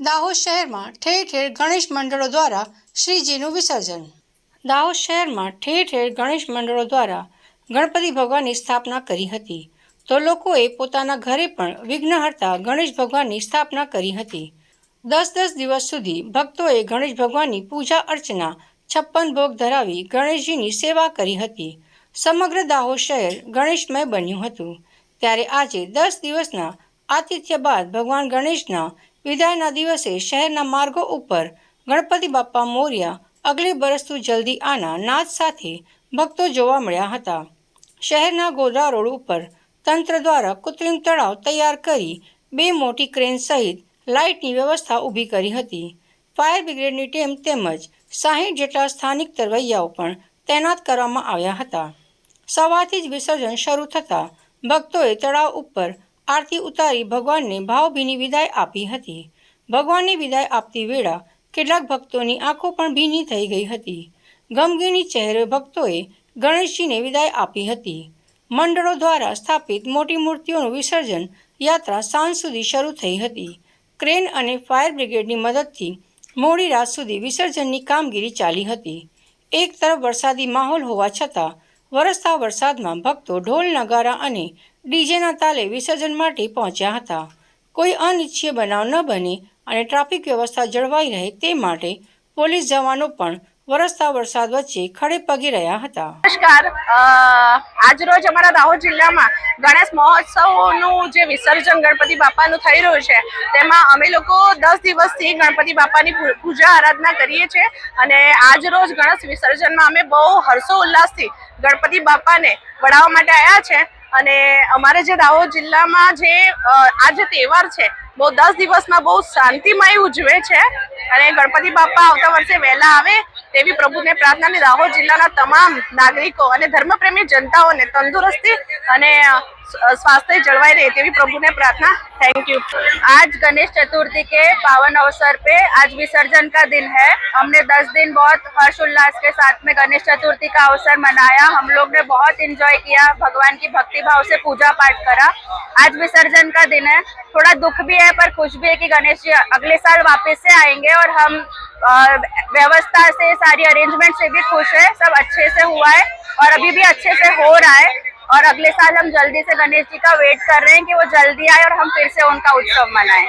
દાહોદ શહેરમાં ઠેર ઠેર ગણેશ મંડળો દ્વારા શ્રીજીનું વિસર્જન. દાહોદ શહેરમાં ઠેર ઠેર ગણેશ મંડળો દ્વારા ગણપતિ ભગવાનની સ્થાપના કરી હતી. તો લોકોએ પોતાના ઘરે પણ વિઘ્નહર્તા ગણેશ ભગવાનની સ્થાપના કરી હતી. દસ દસ દિવસ સુધી ભક્તોએ ગણેશ ભગવાનની પૂજા અર્ચના, છપ્પન ભોગ ધરાવી ગણેશજીની સેવા કરી હતી. સમગ્ર દાહોદ શહેર ગણેશમય બન્યું હતું. ત્યારે આજે દસ દિવસના આતિથ્ય બાદ ભગવાન ગણેશના વિદાયના દિવસે શહેરના માર્ગો ઉપર ગણપતિ બાપ્પા મોર્યા અગલે બરસ જલ્દી આના નાદ સાથે ભક્તો જોવા મળ્યા હતા. શહેરના ગોધરા રોડ ઉપર તંત્ર દ્વારા કૃત્રિમ તળાવ તૈયાર કરી બે મોટી ક્રેન સહિત લાઇટની વ્યવસ્થા ઊભી કરી હતી. ફાયર બ્રિગેડની ટીમ તેમજ સાહીઠ જેટલા સ્થાનિક તરવૈયાઓ પણ તૈનાત કરવામાં આવ્યા હતા. સવારથી જ વિસર્જન શરૂ થતાં ભક્તોએ તળાવ ઉપર આરતી ઉતારી ભગવાનને ભાવભીની વિદાય આપી હતી. ભગવાનની વિદાય આપતી વેળા કેટલાક ભક્તોની આંખો પણ ભીની થઈ ગઈ હતી. ગમગીની ચહેરે ભક્તોએ ગણેશજીને વિદાય આપી હતી. મંડળો દ્વારા સ્થાપિત મોટી મૂર્તિઓનું વિસર્જન યાત્રા સાંજ સુધી શરૂ થઈ હતી. ક્રેન અને ફાયર બ્રિગેડની મદદથી મોડી રાત સુધી વિસર્જનની કામગીરી ચાલી હતી. એક તરફ વરસાદી માહોલ હોવા છતાં, વરસતા વરસાદમાં ભક્તો ઢોલ, નગારા અને ડીજેના તાલે વિસર્જન માટે પહોંચ્યા હતા. કોઈ અનિચ્છીય બનાવ ન બને અને ટ્રાફિક વ્યવસ્થા જળવાઈ રહે તે માટે પોલીસ જવાનો પણ વરસતા વરસાદ વચ્ચે ખડે પગી રહ્યા હતા. નમસ્કાર. આજ રોજ અમારા દાહોદ જિલ્લામાં ગણેશ મહોત્સવનું જે વિસર્જન ગણપતિ બાપાનું થઈ રહ્યું છે, તેમાં અમે લોકો દસ દિવસથી ગણપતિ બાપાની પૂજા આરાધના કરીએ છીએ અને આજરોજ ગણેશ વિસર્જનમાં અમે બહુ હર્ષો ઉલ્લાસથી ગણપતિ બાપાને વડાવવા માટે આવ્યા છે. અને અમારે જે દાહોદ જિલ્લામાં જે આ જે તહેવાર છે, બહુ દસ દિવસમાં બહુ શાંતિમય ઉજવે છે. અને ગણપતિ બાપા આવતા વર્ષે વહેલા આવે તેવી પ્રભુને પ્રાર્થના. દાહોદ જિલ્લાના તમામ નાગરિકો અને ધર્મપ્રેમી જનતાઓને તંદુરસ્તી અને અ, स्वास्थ्य जलवाई रहे तेरी प्रभु ने प्रार्थना थैंक यू आज गणेश चतुर्थी के पावन अवसर पे आज विसर्जन का दिन है हमने दस दिन बहुत हर्ष उल्लास के साथ में गणेश चतुर्थी का अवसर मनाया हम लोग ने बहुत इंजॉय किया भगवान की भक्ति भाव से पूजा पाठ करा आज विसर्जन का दिन है थोड़ा दुख भी है पर खुश भी है कि गणेश जी अगले साल वापस से आएंगे और हम अ, व्यवस्था से सारी अरेंजमेंट से भी खुश है सब अच्छे से हुआ है और अभी भी अच्छे से हो रहा है और अगले साल हम जल्दी से गणेश जी का वेट कर रहे हैं कि वो जल्दी आए और हम फिर से उनका उत्सव मनाएं